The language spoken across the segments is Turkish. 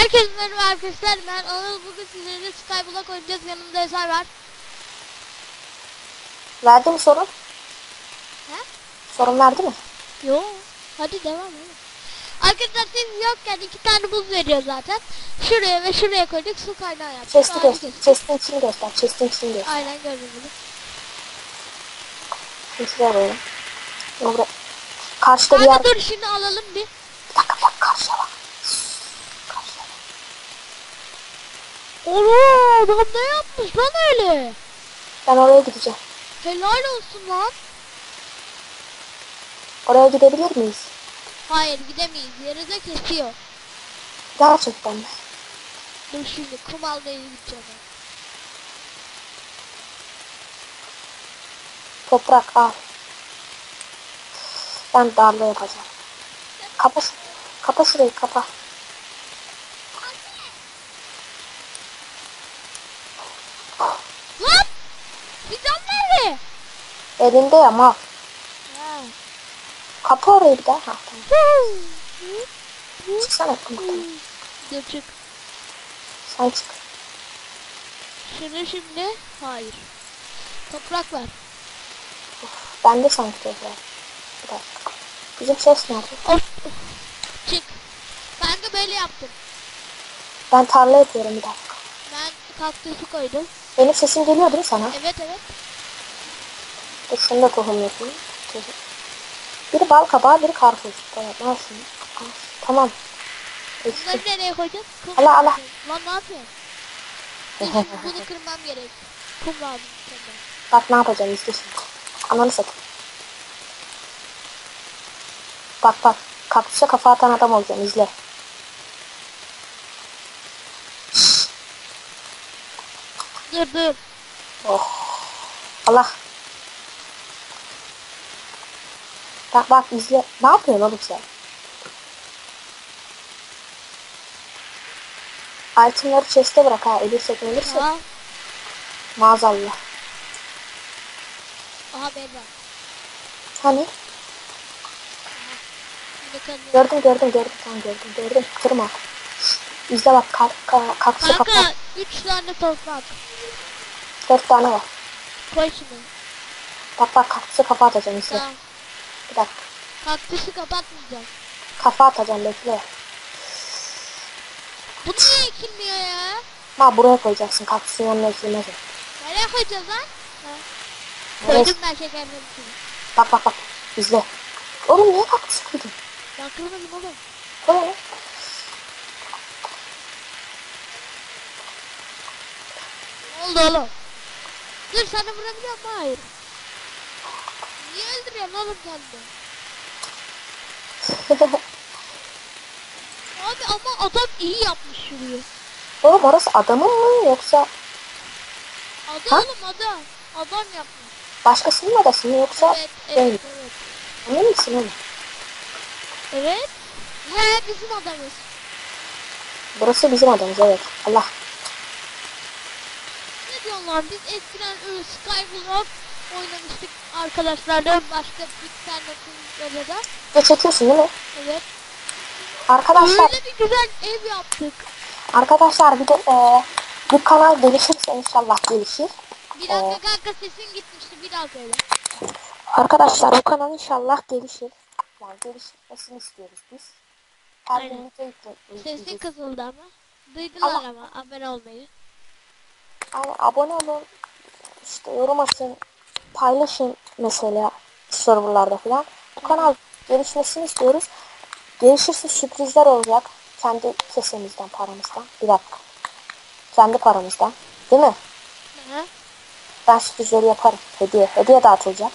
Herkese merhaba arkadaşlar. Ben Anıl bugün sizlerle Skyblock oynayacağız. Yanımda Eser var. Verdi mi sorun? He? Sorun verdi mi? Yo. Hadi devam edelim. Arkadaşlar siz yokken iki tane buz veriyor zaten. Şuraya ve şuraya koyduk su kaynağı yaptık. Chest'i göster. Chest'in içini göster. Chest'in içini göster. Aynen. Şimdi şuraya koyalım. Burada. Karşıda bir yer. Kanka dur şimdi alalım bir. Bir dakika bir dakika karşıya bak. Karşıya bak. Ooo adam ne yapmış lan öyle? Ben oraya gideceğim. Helal olsun lan. Oraya gidebilir miyiz? Hayır gidemeyiz. Yeri de kesiyor. Gerçekten mi? Dur şimdi kum almaya gideceğim. ben. Toprak al. Ben darla yapacağım. Kapa, kapa şurayı kapa. Lan! Fidan nerede? Elinde ya mal. Ha. Kapa orayı bir daha. Ha, tamam. Çıksana. Tamam. Dur çık. Sen çık. Şunu şimdi. Hayır. Toprak ver. Ben de sanki toprak. Bir dakika. Bizim ses nerede? Of. Çık. Ben de böyle yaptım. Ben tarla yapıyorum bir dakika. Ben kaktüsü koydum. Benim sesim geliyor değil mi sana? Evet evet. Dur şunu da. Tohum. Biri bal kabağı, biri karpuz. Tamam, al şunu. Al. Tamam. Eksik. Bunları nereye koyacağız? Kum Allah, Allah. Lan ne yapıyorsun? Dur bunu kırmam gerek. Kum lazım. Tamam. Bak ne yapacağım izle şimdi. Ananı satayım. Bak bak. Kaktüse kafa atan adam olacağım izle. Dur dur. Oh. Allah. Bak bak izle. Ne yapıyorsun oğlum sen? Itemları chest'e bırak ha. Ölürsek ölürsek. Aha. Maazallah. Aha ben var. Hani? Gördüm gördüm gördüm. Tamam gördüm gördüm. Kırma. İzle bak. Ka ka kaktüse kafa. Kanka 3 tane toprak. Dört tane var. Koy şunu. Bak bak kaktüse kafa atacağım izle. Tamam. Bir dakika. Kaktüsü kapatmayacağım. Kafa atacağım bekle. Bu niye ekilmiyor ya? Ma buraya koyacaksın. Kaktüsün yanına ekilmez. Nereye koyacağız lan? Ha. Koydum ben şekerleri. Bak bak bak. İzle. Oğlum niye kaktüs koydun? Ben kırmadım oğlum. Koy onu. Ne oldu oğlum? Dur sana vurabiliyor mu? Hayır. Niye öldürüyorsun oğlum kendini? Abi ama adam iyi yapmış şurayı. Oğlum orası adamın mı yoksa Adam Ha? oğlum adam. Adam yapmış. başkasının adası mı yoksa Evet, değil. evet, evet. Emin misin oğlum? Evet. He bizim adamız. Burası bizim adamız evet. Allah. Ne diyorlar biz eskiden öyle Skyblock oynamıştık arkadaşlarla başka bir tane de. Ve çekiyorsun değil mi? Evet. Arkadaşlar, Öyle bir güzel ev yaptık. arkadaşlar bir de e, bu kanal gelişirse inşallah gelişir. Bir dakika kanka sesin gitmişti bir daha söyle. Arkadaşlar bu kanal inşallah gelişir. Yani gelişmesini istiyoruz biz. Her gün Sesin kısıldı ama. Duydular Ama- ama abone olmayı. Yani abone olun, işte yorum atın, paylaşın mesela serverlarda falan. Bu kanal gelişmesini istiyoruz. Gelişirse sürprizler olacak. Kendi kesemizden, paramızdan. Bir dakika. Kendi paramızdan. Değil mi? Hı? Ben sürprizleri yaparım. Hediye. Hediye dağıtılacak.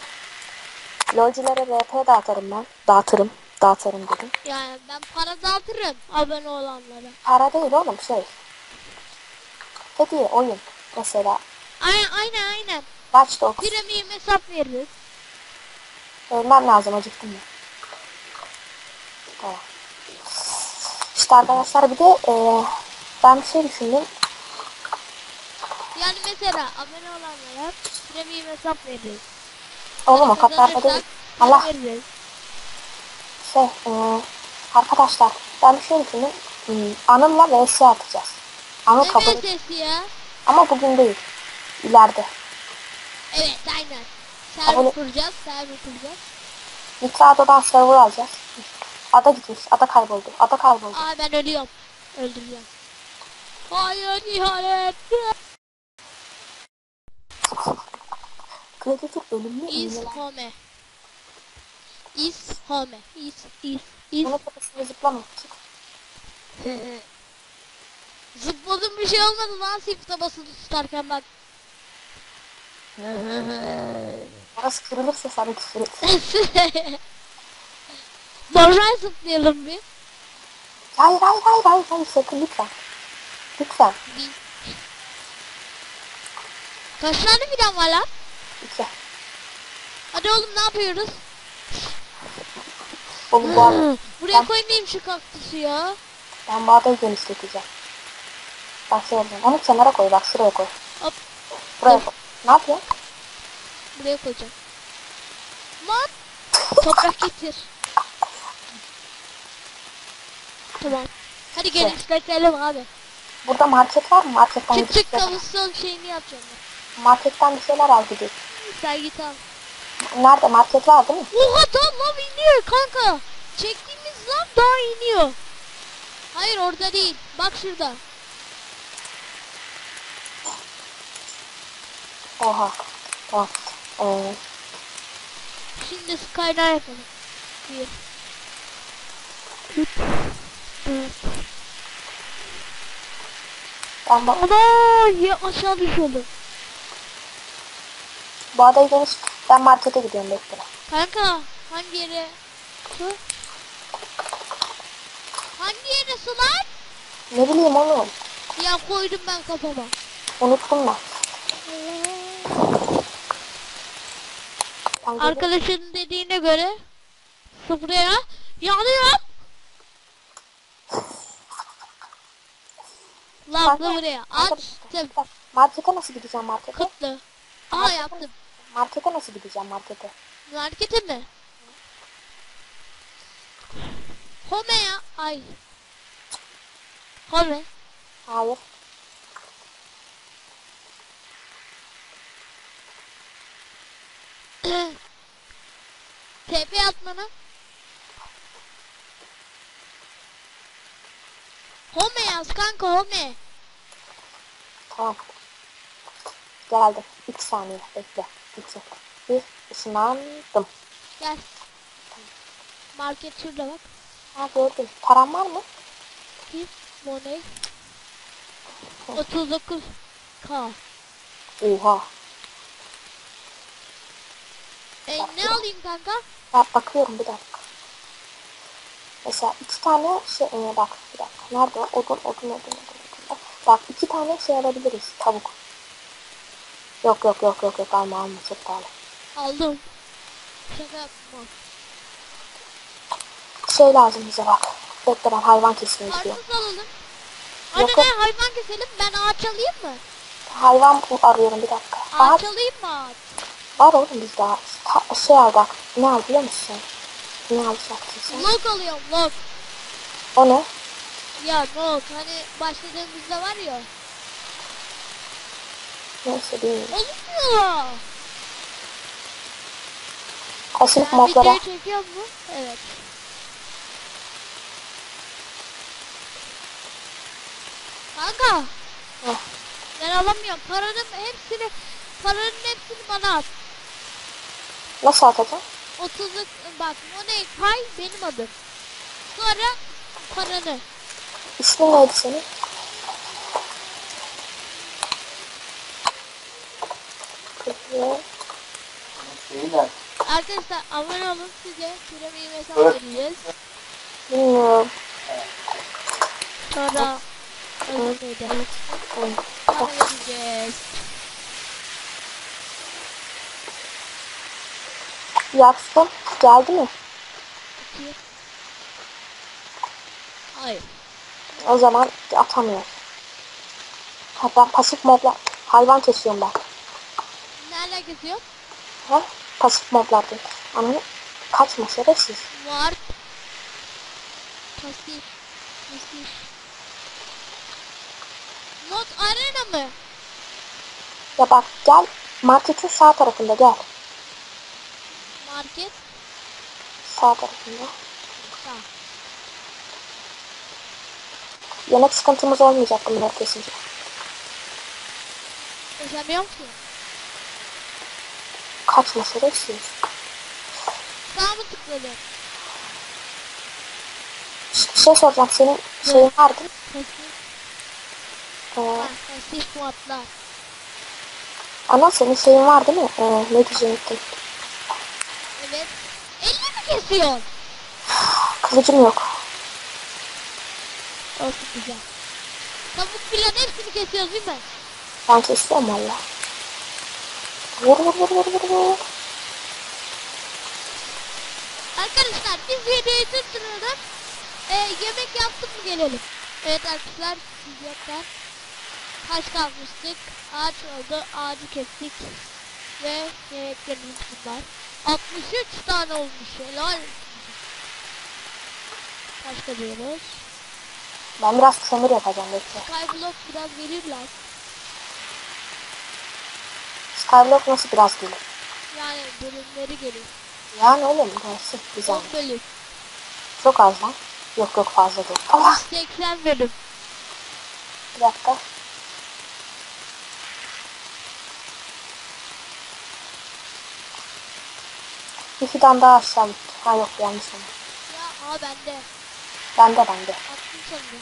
Lolcilere RP dağıtırım ben. Dağıtırım. Dağıtırım dedim. Yani ben para dağıtırım abone olanlara. Para değil oğlum şey. Hediye, oyun. Mesela Aynen aynen aynen. Watch Dogs. Premium hesap veririz. Ölmem lazım acıktım ya. Tamam. İşte arkadaşlar bir de eee, ben bir şey düşündüm. Yani mesela abone olanlara premium hesap veririz. Oğlum o kadar da değil. Allah veririz. şey eee, arkadaşlar ben bir şey düşündüm. Hmm, Anıl'la vs atacağız. Anıl Ne kabul sesi ya? ama bugün değil. İleride. Evet aynen. Server kuracağız. Server kuracağız. Nitrado'dan server alacağız. Ada gitmiş. Ada kayboldu. Ada kayboldu. Aa ben ölüyorum. Öldürüyorum. Hayır ihanet. Gladiator ölümlü Is ünlü. home. Is home. Is is is. Bunun tepesinde zıplama. Zıpladım bir şey olmadı lan shift'e basılı tutarken bak. Orası kırılırsa sana küfür et. Normal zıplayalım bir. Hayır hayır hayır hayır hayır sakın lütfen. Lütfen. bir. Kaç tane fidan var lan? İki. Hadi oğlum ne yapıyoruz? Oğlum bu adam, Buraya Ben- koymayayım şu kaktüsü ya. ben adayı genişleteceğim. Bak şey yapacağım. Onu kenara koy bak şuraya koy. Hop Buraya koy. Ne yapıyorsun? buraya koyacağım. Lan toprak getir. Tamam. Hadi genişletelim abi. Burada market var mı? Marketten Çık çık tavusal şeyini yapacağım ben. Marketten bir şeyler al gidelim. Sen git al. Nerede? Market var değil mi? Oha daha lav iniyor kanka. Çektiğimiz lav daha iniyor. Hayır orada değil. Bak şurada. Oha. Tamam. Ee, Şimdi kaynağı yapalım. Bir. Üç. Dört. Ana ya aşağı düşüyordu. bu adayı geniş... Ben markete gidiyorum bekle. Kanka hangi yere su? Hangi yere su lan? Ne bileyim oğlum. Ya koydum ben kafama. Unuttum ben. Geliyorum. Arkadaşın dediğine göre sıfıraya yanıyorum. Lan Kanka, buraya açtım. Markete nasıl gideceğim markete? Kıtlı. Aa yaptım. Markete nasıl gideceğim markete? Markete mi? Home ya. Ay. Home. Hayır. TP atmana. Home yaz kanka home. Tamam. Geldim. 3 saniye bekle. 2. Bir ışınlandım. Gel. Market şurada bak. Ha gördüm. Param var mı? Bir money. 39 K. Oha. E, ne alayım kanka? Ben bakıyorum bir dakika. Mesela iki tane şey e, bak bir dakika. Nerede? o? Odun, odun, odun, odun, odun. Bak iki tane şey alabiliriz. Tavuk. Yok yok yok yok yok alma alma çok pahalı. Aldım. Şaka yapma. Şey lazım bize bak. Bekle ben hayvan kesmeye gidiyorum. Karpuz alalım. Anne Yok, ne hayvan keselim ben ağaç alayım mı? Hayvan arıyorum bir dakika. Ağaç Ağaç alayım mı ağaç? var oğlum bizde ağaç. Ta- şey al bak. Ne al biliyor musun? Ne alacaksın sen? Log alıyorum log. O ne? Ya log hani başladığımızda var ya. Neyse bilmiyorum. Olmuyor. Aşırı Ben modlara. videoyu çekiyor mu? Evet. Kanka Heh. ben alamıyorum. Paranın hepsini paranın hepsini bana at. Nasıl atacağım? 30 bak Money Pay benim adım. Sonra paranı. İsmin neydi senin? Şeyler. Arkadaşlar abone olun size premium hesap Evet. vereceğiz. Bilmiyorum. Sonra ödemeydi. Hı. Para vereceğiz. Yaksın. Geldi mi? İki. Hayır. O zaman atamıyor. Ha, ben pasif modla hayvan kesiyorum ben. Nerede geziyor? Ha? Pasif modlardayım. Anladın? Kaçma şerefsiz. Var. Pasif. Pasif. Mod arena mı? Ya bak gel marketin sağ tarafında gel. Market. Sağ tarafında. Tamam. Yemek sıkıntımız olmayacak bunları kesince. Yaşamıyorum ki. Kaçma şerefsiz. Sağ mı tıkladım? Bir şey soracağım senin şeyin vardı. Ee, pasif modlar. ana senin şeyin var değil mi? Ee, ne. 50 mi kesiyorsun? Kılıcım yok. Olsun güzel. Tavuk filan hepsini kesiyoruz değil mi? Ben kesiyorum valla. Vur vur vur vur vur vur. Arkadaşlar biz videoyu durduralım. Ee, yemek yaptık mı gelelim. Evet arkadaşlar yokken taş kalmıştık. Ağaç oldu. Ağacı kestik. Ve yemeklerimiz bunlar. 63 tane olmuş. Helal. Taş kazıyoruz. Ben biraz kömür yapacağım bekle. Skyblock biraz verirler. Skyblock nasıl biraz gelir? Yani bölümleri gelir. Yani öyle mi? Gelsin. Güzel. 10 bölüm. Çok az lan. Yok yok fazla değil. Allah 80 bölüm. bir dakika. Bir fidan daha aşağı gitti. Ha yok yanlış oldu. Ya aa bende. Bende bende. Attım sandım.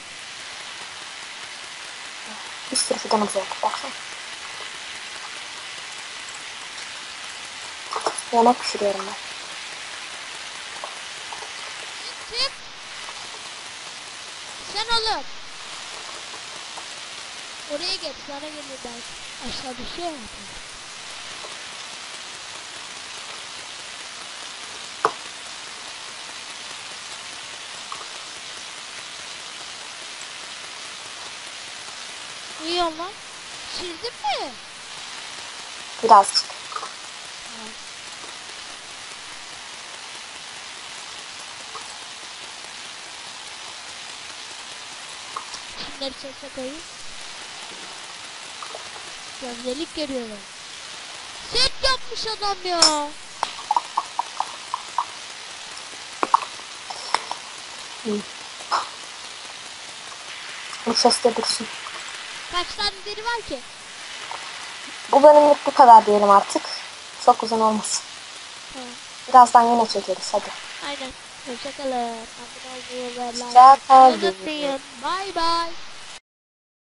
Bir sürü fidanımız oldu. Baksana. Yemek pişiriyorum ben. Çık. Sen oğlum. Oraya geç sana gelir belki. Aşağı bir şey var. Uyuyor lan. Çizdin mi? Birazcık. Şunları sese koyayım. Gözdelik görüyorum. Set yapmış adam ya. Bu ses de dursun. Kaç tane deri var ki? Bu bölümlük bu kadar diyelim artık. Çok uzun olmasın. Tamam. Birazdan yine çekeriz hadi. Aynen. Hoşçakalın. Abone olmayı ve like Hoşçakalın. Bye bye.